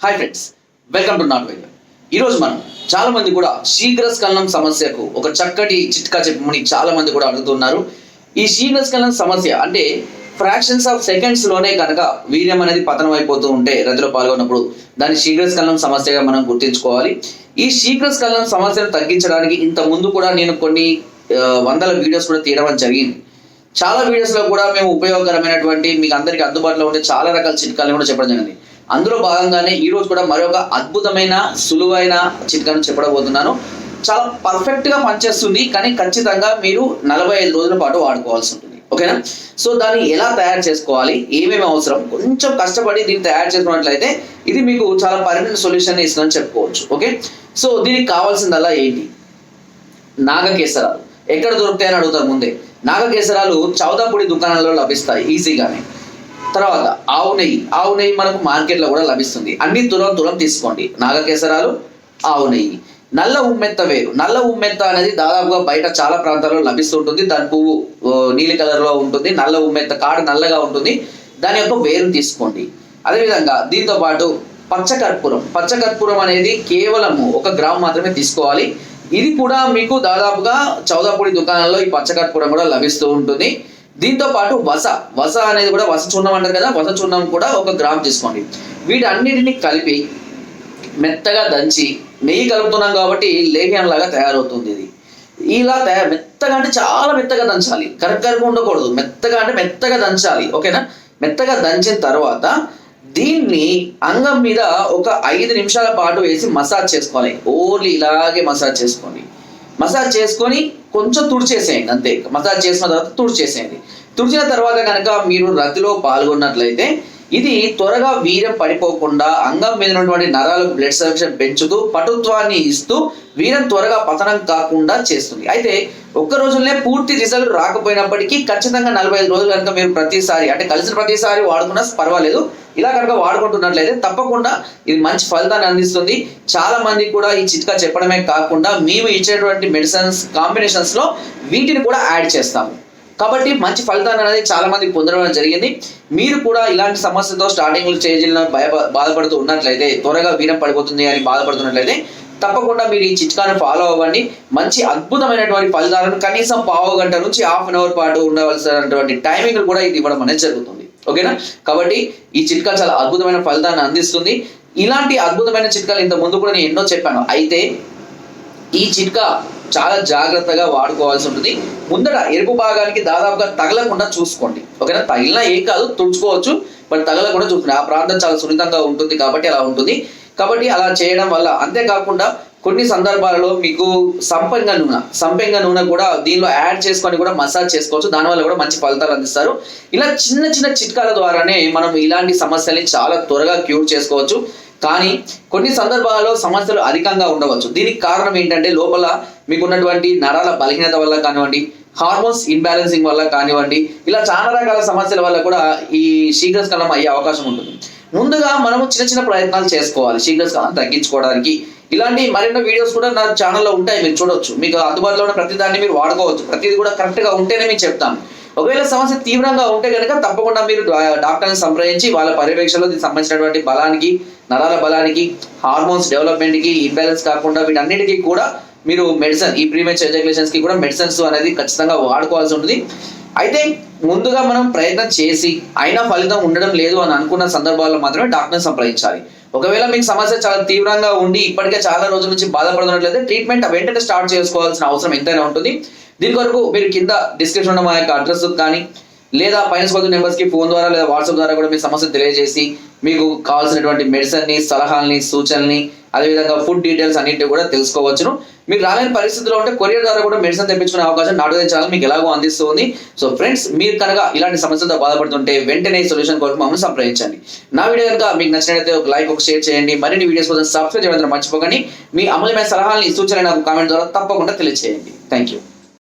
Hi friends welcome to not well ఈరోజు మనం చాలా మంది కూడా శీఘ్రస్ఖలనం సమస్యకు ఒక చక్కటి చిట్కా చెప్పమని చాలా మంది కూడా అడుగుతున్నారు ఈ శీఘ్రస్ఖలనం సమస్య అంటే ఫ్రాక్షన్స్ ఆఫ్ సెకండ్స్లోనే కనుక వీర్యం అనేది పతనం అయిపోతూ ఉంటే రతిలో పాల్గొన్నప్పుడు దాన్ని శీఘ్రస్ఖలనం సమస్యగా మనం గుర్తించుకోవాలి. ఈ శీఘ్రస్ఖలనం సమస్యను తగ్గించడానికి ఇంత ముందు కూడా నేను కొన్ని వందల వీడియోస్ కూడా తీయడం జరిగింది. చాలా వీడియోస్లో కూడా మేము ఉపయోగకరమైనటువంటి మీకు అందరికి అందుబాటులో ఉండే చాలా రకాల చిట్కాలను కూడా చెప్పడం జరిగింది. అందులో భాగంగానే ఈ రోజు కూడా మరొక అద్భుతమైన సులువైన చిట్కాను చెప్పడబోతున్నాను చాలా పర్ఫెక్ట్గా పనిచేస్తుంది కానీ ఖచ్చితంగా మీరు నలభై ఐదు రోజుల పాటు వాడుకోవాల్సి ఉంటుంది. ఓకేనా? సో దాన్ని ఎలా తయారు చేసుకోవాలి? ఏమేమి అవసరం? కొంచెం కష్టపడి దీన్ని తయారు చేసుకున్నట్లయితే ఇది మీకు చాలా పర్మనెంట్ సొల్యూషన్ ఇస్తుందని చెప్పుకోవచ్చు. ఓకే? సో దీనికి కావాల్సిందల్లా ఏంటి? నాగకేసరాలు. ఎక్కడ దొరుకుతాయని అడుగుతారు ముందే. నాగకేసరాలు చౌదాపూడి దుకాణాల్లో లభిస్తాయి ఈజీగానే. తర్వాత ఆవు నెయ్యి. ఆవు నెయ్యి మనకు మార్కెట్లో కూడా లభిస్తుంది. అన్ని తులం తులం తీసుకోండి. నాగకేసరాలు ఆవు నెయ్యి. నల్ల ఉమ్మెత్త వేరు. నల్ల ఉమ్మెత్త అనేది దాదాపుగా బయట చాలా ప్రాంతాల్లో లభిస్తుంటుంది. దాని పువ్వు నీలి కలర్లో ఉంటుంది. నల్ల ఉమ్మెత్త కాడ నల్లగా ఉంటుంది. దాని యొక్క వేరు తీసుకోండి. అదేవిధంగా దీంతో పాటు పచ్చకర్పూరం. పచ్చకర్పూరం అనేది కేవలము ఒక గ్రామ్ మాత్రమే తీసుకోవాలి. ఇది కూడా మీకు దాదాపుగా చౌదాపూడి దుకాణాల్లో ఈ పచ్చకర్పూరం కూడా లభిస్తూ ఉంటుంది. దీంతో పాటు వస వస అనేది కూడా వస చూర్ణం అంటారు కదా వస చూర్ణం కూడా ఒక గ్రామ్ తీసుకోండి. వీటన్నిటిని కలిపి మెత్తగా దంచి నెయ్యి కలుపుతున్నాం కాబట్టి లేహ్యం లాగా తయారవుతుంది ఇది. ఇలా తయారు మెత్తగా అంటే చాలా మెత్తగా దంచాలి. కరకరగా ఉండకూడదు. మెత్తగా అంటే మెత్తగా దంచాలి. ఓకేనా? మెత్తగా దంచిన తర్వాత దీన్ని అంగం మీద ఒక ఐదు నిమిషాల పాటు వేసి మసాజ్ చేసుకోవాలి. ఓన్లీ ఇలాగే మసాజ్ చేసుకోండి. మసాజ్ చేసుకొని కొంచెం తుడిచేసేయండి అంతే. మసాజ్ చేసిన తర్వాత తుడిచేసేయండి. తుడిచిన తర్వాత కనుక మీరు రతిలో పాల్గొన్నట్లయితే ఇది త్వరగా వీర్యం పడిపోకుండా అంగం మీద ఉన్నటువంటి నరాలకు బ్లడ్ సర్క్యులేషన్ పెంచుతూ పటుత్వాన్ని ఇస్తూ వీర్యం త్వరగా పతనం కాకుండా చేస్తుంది. అయితే ఒక్క రోజులనే పూర్తి రిజల్ట్ రాకపోయినప్పటికీ ఖచ్చితంగా నలభై ఐదు రోజులు కనుక మీరు ప్రతిసారి అంటే కలిసిన ప్రతిసారి వాడుకున్నా పర్వాలేదు. ఇలా కనుక వాడుకుంటున్నట్లయితే తప్పకుండా ఇది మంచి ఫలితాన్ని అందిస్తుంది. చాలా మంది కూడా ఈ చిట్కా చెప్పడమే కాకుండా మేము ఇచ్చేటువంటి మెడిసిన్స్ కాంబినేషన్స్లో వీటిని కూడా యాడ్ చేస్తాము. కాబట్టి మంచి ఫలితాన్ని అనేది చాలా మంది పొందడం జరిగింది. మీరు కూడా ఇలాంటి సమస్యతో స్టార్టింగ్ స్టేజ్లో భయ బాధపడుతూ ఉన్నట్లయితే త్వరగా వీరం పడిపోతుంది అని బాధపడుతున్నట్లయితే తప్పకుండా మీరు ఈ చిట్కాను ఫాలో అవ్వండి. మంచి అద్భుతమైనటువంటి ఫలితాలను కనీసం పావు గంట నుంచి హాఫ్ అన్ అవర్ పాటు ఉండవలసినటువంటి టైమింగ్ కూడా ఇది ఇవ్వడం అనేది జరుగుతుంది. ఓకేనా? కాబట్టి ఈ చిట్కా చాలా అద్భుతమైన ఫలితాన్ని అందిస్తుంది. ఇలాంటి అద్భుతమైన చిట్కాలు ఇంత ముందు కూడా నేను ఎన్నో చెప్పాను. అయితే ఈ చిట్కా చాలా జాగ్రత్తగా వాడుకోవాల్సి ఉంటుంది. ముందట ఎరుపు భాగానికి దాదాపుగా తగలకుండా చూసుకోండి. ఓకేనా తగిలినా ఏం కాదు తుడుచుకోవచ్చు బట్ తగలకుండా చూసుకోండి. ఆ ప్రాంతం చాలా సున్నితంగా ఉంటుంది కాబట్టి అలా ఉంటుంది. కాబట్టి అలా చేయడం వల్ల అంతేకాకుండా కొన్ని సందర్భాలలో మీకు సంపెంగ నూనె సంపెంగ నూనె కూడా దీనిలో యాడ్ చేసుకొని కూడా మసాజ్ చేసుకోవచ్చు. దానివల్ల కూడా మంచి ఫలితాలు అందిస్తారు. ఇలా చిన్న చిన్న చిట్కాల ద్వారానే మనం ఇలాంటి సమస్యల్ని చాలా త్వరగా క్యూర్ చేసుకోవచ్చు. కానీ కొన్ని సందర్భాలలో సమస్యలు అధికంగా ఉండవచ్చు. దీనికి కారణం ఏంటంటే లోపల మీకున్నటువంటి నరాల బలహీనత వల్ల కానివ్వండి హార్మోన్స్ ఇన్బ్యాలెన్సింగ్ వల్ల కానివ్వండి ఇలా చాలా రకాల సమస్యల వల్ల కూడా ఈ శీఘ్రస్కలం అయ్యే అవకాశం ఉంటుంది. ముందుగా మనము చిన్న చిన్న ప్రయత్నాలు చేసుకోవాలి శీఘ్రస్కలం తగ్గించుకోవడానికి. ఇలాంటి మరెన్నో వీడియోస్ కూడా నా ఛానల్లో ఉంటాయి మీరు చూడొచ్చు. మీకు అందుబాటులో ఉన్న ప్రతి దాన్ని మీరు వాడుకోవచ్చు. ప్రతిది కూడా కరెక్ట్గా ఉంటేనే మేము చెప్తాను. ఒకవేళ సమస్య తీవ్రంగా ఉంటే కనుక తప్పకుండా మీరు డాక్టర్ని సంప్రదించి వాళ్ళ పర్యవేక్షణలో సంబంధించినటువంటి బలానికి నరాల బలానికి హార్మోన్స్ డెవలప్మెంట్కి ఇంబ్యాలెన్స్ కాకుండా వీటన్నిటికీ కూడా మీరు మెడిసిన్ ఈ ప్రీమెచ్ ఎజాకులేషన్స్కి కూడా మెడిసిన్స్ అనేది ఖచ్చితంగా వాడుకోవాల్సి ఉంటుంది. అయితే ముందుగా మనం ప్రయత్నం చేసి అయినా ఫలితం ఉండడం లేదు అని అనుకున్న సందర్భాల్లో మాత్రమే డాక్టర్ని సంప్రదించాలి. ఒకవేళ మీకు సమస్య చాలా తీవ్రంగా ఉండి ఇప్పటికే చాలా రోజుల నుంచి బాధపడుతున్నట్లయితే ట్రీట్మెంట్ వెంటనే స్టార్ట్ చేసుకోవాల్సిన అవసరం ఎంతైనా ఉంటుంది. దీని కొరకు మీరు కింద డిస్క్రిప్షన్ ఉన్న మా యొక్క అడ్రస్ కానీ లేదా పైన స్కోర్ నెంబర్స్కి ఫోన్ ద్వారా లేదా వాట్సాప్ ద్వారా కూడా మీ సమస్య తెలియజేసి మీకు కావాల్సినటువంటి మెడిసిన్ని సలహాలని సూచనల్ని అదేవిధంగా ఫుడ్ డీటెయిల్స్ అన్నింటి కూడా తెలుసుకోవచ్చును. మీరు రాలేని పరిస్థితిలో ఉంటే కొరియర్ ద్వారా కూడా మెడిసిన్ తెప్పించుకునే అవకాశం నాటుదే ఛానల్ మీకు ఎలాగో అందిస్తుంది. సో ఫ్రెండ్స్ మీరు కనుక ఇలాంటి సమస్యలతో బాధపడుతుంటే వెంటనే సొల్యూషన్ కొరకు మమ్మల్ని సంప్రదించండి. నా వీడియో కనుక మీకు నచ్చినట్లయితే ఒక లైక్ ఒక షేర్ చేయండి. మరిన్ని వీడియోస్ కోసం సబ్స్క్రైబ్ చేయడం మర్చిపోకండి. మీ అమలమైన సలహాలని సూచనలు నాకు కామెంట్ ద్వారా తప్పకుండా తెలియజేయండి థ్యాంక్ యూ